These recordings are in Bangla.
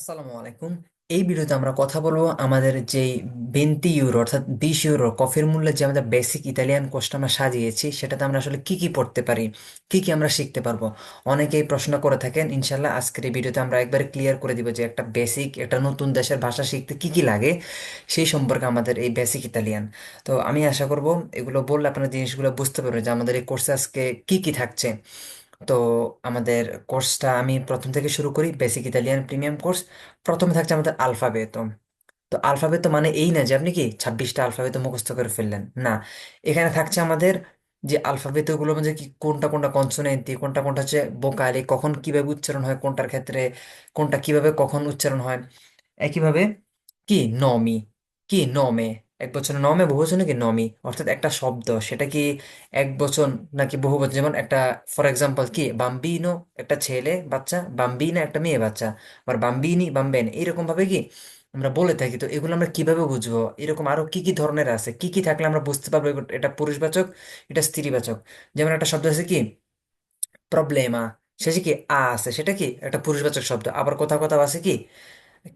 আসসালামু আলাইকুম। এই ভিডিওতে আমরা কথা বলব আমাদের যে ভেন্তি ইউরো, অর্থাৎ বিশ ইউরো কফির মূল্যে যে আমাদের বেসিক ইতালিয়ান কোর্সটা আমরা সাজিয়েছি, সেটাতে আমরা আসলে কি কি পড়তে পারি, কি কি আমরা শিখতে পারব, অনেকেই প্রশ্ন করে থাকেন ইনশাল্লাহ আজকের এই ভিডিওতে আমরা একবারে ক্লিয়ার করে দিব যে একটা বেসিক একটা নতুন দেশের ভাষা শিখতে কি কি লাগে, সেই সম্পর্কে আমাদের এই বেসিক ইতালিয়ান তো আমি আশা করব এগুলো বললে আপনারা জিনিসগুলো বুঝতে পারবেন যে আমাদের এই কোর্সে আজকে কি কি থাকছে। তো আমাদের কোর্সটা আমি প্রথম থেকে শুরু করি বেসিক ইতালিয়ান প্রিমিয়াম কোর্স প্রথমে থাকছে আমাদের আলফাবেতো তো আলফাবেতো মানে এই না যে আপনি কি ছাব্বিশটা আলফাবেতো মুখস্থ করে ফেললেন, না। এখানে থাকছে আমাদের যে আলফাবেতগুলো মধ্যে কি কোনটা কোনটা কনসোনেন্টি কোনটা কোনটা হচ্ছে ভোকালি কখন কীভাবে উচ্চারণ হয় কোনটার ক্ষেত্রে, কোনটা কীভাবে কখন উচ্চারণ হয়। একইভাবে কি নমি কি নমে এক বছর নমে, বহু বচন কি নমি? অর্থাৎ একটা শব্দ, সেটা কি এক বচন নাকি বহু বচন যেমন একটা ফর এক্সাম্পল কি? বাম্বিনো একটা ছেলে, বাচ্চা, বাম্বিনা একটা মেয়ে, বাচ্চা। আবার বাম্বিনি, বাম্বেন এইরকম ভাবে কি আমরা বলে থাকি? তো এগুলো আমরা কীভাবে বুঝব? এরকম আরও কি কি ধরনের আছে? কি কি থাকলে আমরা বুঝতে পারব এটা পুরুষবাচক, এটা স্ত্রীবাচক। যেমন একটা শব্দ আছে কি? প্রবলেমা। শেষে কি, আ আছে, সেটা কি? একটা পুরুষবাচক শব্দ। আবার কোথাও কোথাও আছে কি?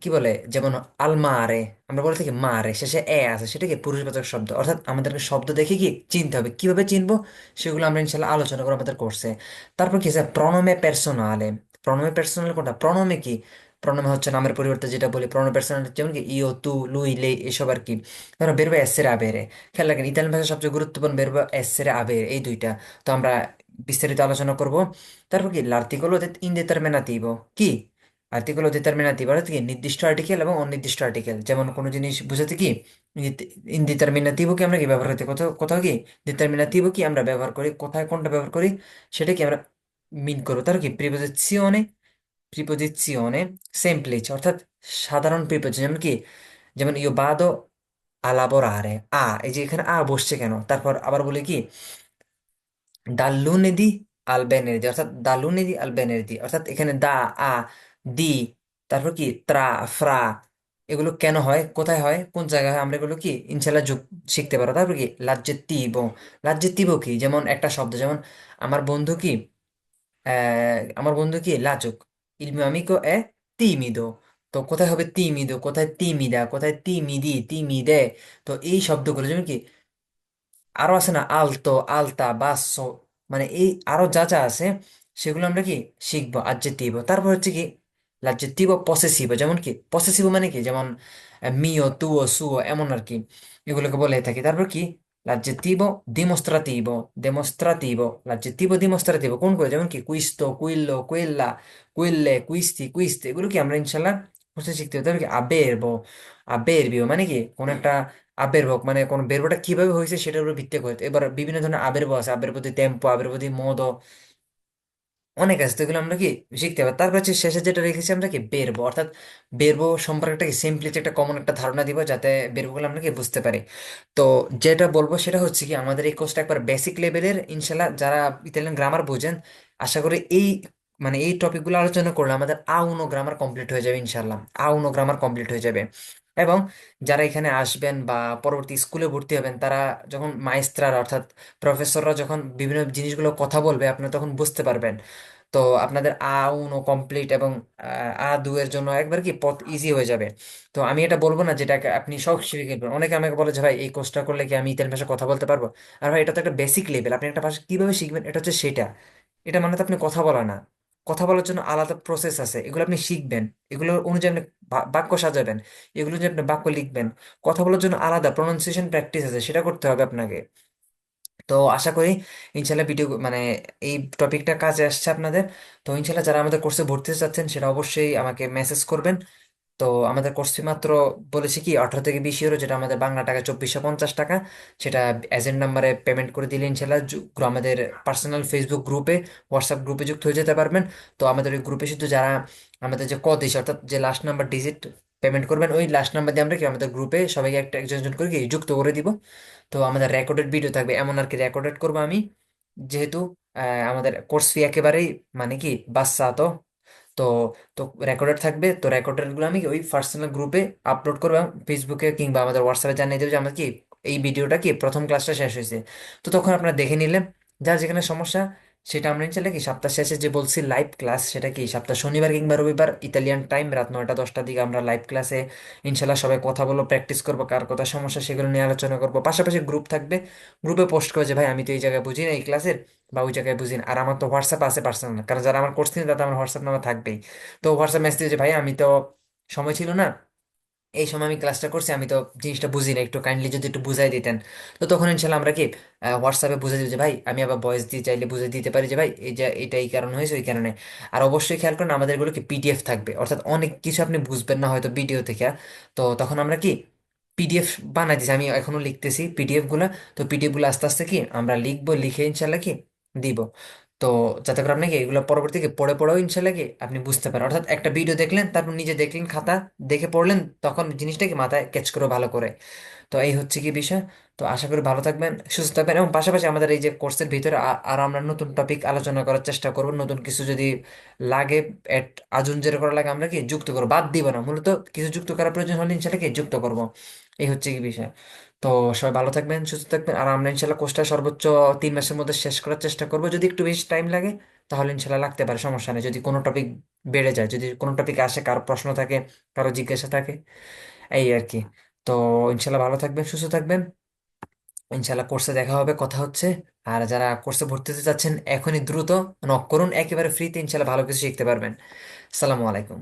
কি বলে? যেমন আলমারে, আমরা বলে থাকি মারে, শেষে এ আছে সেটা কি পুরুষবাচক শব্দ। অর্থাৎ আমাদেরকে শব্দ দেখে কি চিনতে হবে, কীভাবে চিনবো? সেগুলো আমরা ইনশাল্লাহ আলোচনা করব আমাদের কোর্সে তারপর কি আছে? প্রণমে পার্সোনালে প্রণমে পার্সোনাল কোনটা? প্রণমে কি? প্রণমে হচ্ছে নামের পরিবর্তে যেটা বলি, প্রণমে পার্সোনাল যেমন কি ইও তু, লুই, লে, এসব আর কি। তারপর বেরবে এসের আবেরে। খেয়াল রাখেন, ইতালিয়ান ভাষার সবচেয়ে গুরুত্বপূর্ণ বেরবে এসের আবের, এই দুইটা। তো আমরা বিস্তারিত আলোচনা করব। তারপর কি? l'articolo indeterminativo কি? আর্টিকেল ও ডিটারমিনেটিভ অর্থাৎ কি, নির্দিষ্ট আর্টিকেল এবং অনির্দিষ্ট আর্টিকেল যেমন কোনো জিনিস বুঝাতে কি ইনডিটারমিনেটিভও কি আমরা কি ব্যবহার করতে কোথাও কোথাও কি ডিটারমিনেটিভও কি আমরা ব্যবহার করি? কোথায় কোনটা ব্যবহার করি? সেটা কি আমরা মিন করব? তার কি প্রিপোজিশনে প্রিপোজিশনে সেমপ্লিচ অর্থাৎ সাধারণ প্রিপোজিশন যেমন কি, যেমন ইউ বাদো আ লাবোরারে আ এই যে এখানে আ বসছে কেন? তারপর আবার বলি কি al venerdì, অর্থাৎ দা lunedì al venerdì, অর্থাৎ এখানে দা, আ দি, তারপর কি ত্রা, ফ্রা, এগুলো কেন হয়? কোথায় হয়? কোন জায়গায় হয়? আমরা এগুলো কি ইনশাল্লাহ যোগ শিখতে পারো তারপর কি l'aggettivo তিব কি? যেমন একটা শব্দ, যেমন আমার বন্ধু কি আমার বন্ধু কি লাজুক il mio এ timido তো কোথায় হবে তিমিদো? কোথায় তিমিদা? কোথায় তিমিদি? তিমিদে? তো এই শব্দগুলো যেমন কি আরও আছে না? আলতো, আলতা, বাসো মানে এই আরও যা যা আছে, সেগুলো আমরা কি শিখব? adjectivo তারপর হচ্ছে কি l'aggettivo possessivo যেমন কি পসেসিভ মানে কি যেমন মিও তুও সুও এমন আর কি এগুলোকে বলে থাকি তারপর কি l'aggettivo dimostrativo dimostrativo, l'aggettivo dimostrativo. কোনগুলো যেমন কি questo, quello, quella, quelle, questi, queste এগুলো কি আমরা ইনশাল্লাহ কোর্সে শিখতে হবে তারপর কি averbo averbio মানে কি কোন একটা আবেরবক মানে কোন বেরবটা কীভাবে হয়েছে সেটার উপর ভিত্তি করে এবার বিভিন্ন ধরনের আবেরব আছে আবেরবদি টেম্পো আবেরবদি মোদ অনেক আছে, তো এগুলো আমরা কি শিখতে পারি তারপর হচ্ছে শেষে যেটা রেখেছি আমরা কি বেরবো, অর্থাৎ বেরবো সম্পর্কে একটা সিম্পলি একটা কমন একটা ধারণা দিব যাতে বেরবোগুলো আমরা কি বুঝতে পারি। তো যেটা বলব সেটা হচ্ছে কি আমাদের এই কোর্সটা একবার বেসিক লেভেলের ইনশাল্লাহ যারা ইতালিয়ান গ্রামার বোঝেন, আশা করি এই মানে এই টপিকগুলো আলোচনা করলে আমাদের আউনো গ্রামার কমপ্লিট হয়ে যাবে ইনশাল্লাহ। আউনো গ্রামার কমপ্লিট হয়ে যাবে। এবং যারা এখানে আসবেন বা পরবর্তী স্কুলে ভর্তি হবেন, তারা যখন মাইস্ত্রার অর্থাৎ প্রফেসররা যখন বিভিন্ন জিনিসগুলো কথা বলবে আপনি তখন বুঝতে পারবেন। তো আপনাদের আ ও কমপ্লিট এবং, আ দু এর জন্য একবার কি পথ ইজি হয়ে যাবে। তো আমি এটা বলব না যেটাকে আপনি শিখে গেলবেন অনেকে আমাকে বলে যে, ভাই, এই কোর্সটা করলে কি আমি ইতালিয়ান ভাষা কথা বলতে পারব? আর ভাই, এটা তো একটা বেসিক লেভেল আপনি একটা ভাষা কীভাবে শিখবেন, এটা হচ্ছে সেটা। এটা মানে তো আপনি কথা বলা না। কথা বলার জন্য আলাদা প্রসেস আছে। এগুলো আপনি শিখবেন। এগুলো অনুযায়ী আপনি বাক্য সাজাবেন। এগুলো যে আপনি বাক্য লিখবেন, কথা বলার জন্য আলাদা প্রনাউন্সিয়েশন প্র্যাকটিস আছে, সেটা করতে হবে আপনাকে। তো আশা করি ইনশাল্লাহ ভিডিও মানে এই টপিকটা কাজে আসছে আপনাদের। তো ইনশাল্লাহ যারা আমাদের কোর্সে ভর্তি হতে চাচ্ছেন সেটা অবশ্যই আমাকে মেসেজ করবেন। তো আমাদের কোর্স ফি মাত্র বলেছি কি, আঠারো থেকে বিশ ইউরো যেটা আমাদের বাংলা টাকা চব্বিশশো পঞ্চাশ টাকা। সেটা এজেন্ট নাম্বারে পেমেন্ট করে দিলে ইনশাল্লাহ আমাদের পার্সোনাল ফেসবুক গ্রুপে হোয়াটসঅ্যাপ গ্রুপে যুক্ত হয়ে যেতে পারবেন। তো আমাদের ওই গ্রুপে শুধু যারা আমাদের যে কদিশ অর্থাৎ যে লাস্ট নাম্বার ডিজিট পেমেন্ট করবেন, ওই লাস্ট নাম্বার দিয়ে আমরা কি আমাদের গ্রুপে সবাইকে একটা একজন একজন করে কি যুক্ত করে দিব। তো আমাদের রেকর্ডেড ভিডিও থাকবে, এমন আর কি রেকর্ডেড করব আমি। যেহেতু আমাদের কোর্স ফি একেবারেই মানে কি বাচ্চা তো তো তো রেকর্ডেড থাকবে। তো রেকর্ডেডগুলো আমি ওই পার্সোনাল গ্রুপে আপলোড করব ফেসবুকে কিংবা আমাদের হোয়াটসঅ্যাপে জানিয়ে দেবো যে, আমার কি এই ভিডিওটা কি প্রথম ক্লাসটা শেষ হয়েছে? তো তখন আপনারা দেখে নিলেন। যার যেখানে সমস্যা সেটা আমরা ইনশাল্লাহ কি, সপ্তাহ শেষে যে বলছি লাইভ ক্লাস সেটা কি সপ্তাহ শনিবার কিংবা রবিবার? ইতালিয়ান টাইম রাত নয়টা, দশটার দিকে আমরা লাইভ ক্লাসে ইনশাল্লাহ সবাই কথা বলব প্র্যাকটিস করব, কার কথা সমস্যা সেগুলো নিয়ে আলোচনা করব। পাশাপাশি গ্রুপ থাকবে। গ্রুপে পোস্ট করব যে, ভাই, আমি তো এই জায়গায় বুঝি না এই ক্লাসের বা ওই জায়গায় বুঝি না। আর আমার তো হোয়াটসঅ্যাপ আছে পার্সোনাল কারণ যারা আমার কোর্স নিয়ে তাতে আমার হোয়াটসঅ্যাপ নাম্বার থাকবেই। তো হোয়াটসঅ্যাপ মেসেজ যে, ভাই, আমি তো সময় ছিল না এই সময় আমি ক্লাসটা করছি, আমি তো জিনিসটা বুঝি না একটু কাইন্ডলি যদি একটু বুঝাই দিতেন। তো তখন ইনশাল্লাহ আমরা কি হোয়াটসঅ্যাপে বুঝে দিই যে, ভাই, আমি আবার ভয়েস দিয়ে চাইলে বুঝে দিতে পারি যে, ভাই, এই যে এটা এই কারণ হয়েছে ওই কারণে আর অবশ্যই খেয়াল করেন, আমাদের এগুলো কি পিডিএফ থাকবে। অর্থাৎ অনেক কিছু আপনি বুঝবেন না হয়তো ভিডিও থেকে। তো তখন আমরা কি পিডিএফ বানাই দিছি। আমি এখনও লিখতেছি পিডিএফগুলা। তো পিডিএফগুলো আস্তে আস্তে কি, আমরা লিখব, লিখে ইনশাল্লাহ কি, দিব। তো যাতে করে আপনি কি এগুলো পরবর্তীকে পড়ে পড়েও ইনশাল্লাহ কি আপনি বুঝতে পারেন। অর্থাৎ একটা ভিডিও দেখলেন, তারপর নিজে দেখলেন, খাতা দেখে পড়লেন, তখন জিনিসটা কি মাথায় ক্যাচ করে ভালো করে। তো এই হচ্ছে কি বিষয়। তো আশা করি ভালো থাকবেন, সুস্থ থাকবেন এবং পাশাপাশি আমাদের এই যে কোর্সের ভিতরে আর আমরা নতুন টপিক আলোচনা করার চেষ্টা করব। নতুন কিছু যদি লাগে এট আজুনজের করা লাগে আমরা কি যুক্ত করব। বাদ দিব না, মূলত কিছু যুক্ত করার প্রয়োজন হলে ইনশাল্লাহ কি যুক্ত করব। এই হচ্ছে কি বিষয়। তো সবাই ভালো থাকবেন, সুস্থ থাকবেন। আর আমরা ইনশাল্লাহ কোর্সটা সর্বোচ্চ তিন মাসের মধ্যে শেষ করার চেষ্টা করব। যদি একটু বেশি টাইম লাগে, তাহলে ইনশাল্লাহ লাগতে পারে, সমস্যা নেই। যদি কোনো টপিক বেড়ে যায়, যদি কোনো টপিক আসে, কারও প্রশ্ন থাকে, কারও জিজ্ঞাসা থাকে, এই আর কি। তো ইনশাল্লাহ ভালো থাকবেন, সুস্থ থাকবেন। ইনশাল্লাহ কোর্সে দেখা হবে, কথা হচ্ছে। আর যারা কোর্সে ভর্তি হতে চাচ্ছেন এখনই দ্রুত নক করুন। একেবারে ফ্রিতে ইনশাল্লাহ ভালো কিছু শিখতে পারবেন। সালামু আলাইকুম।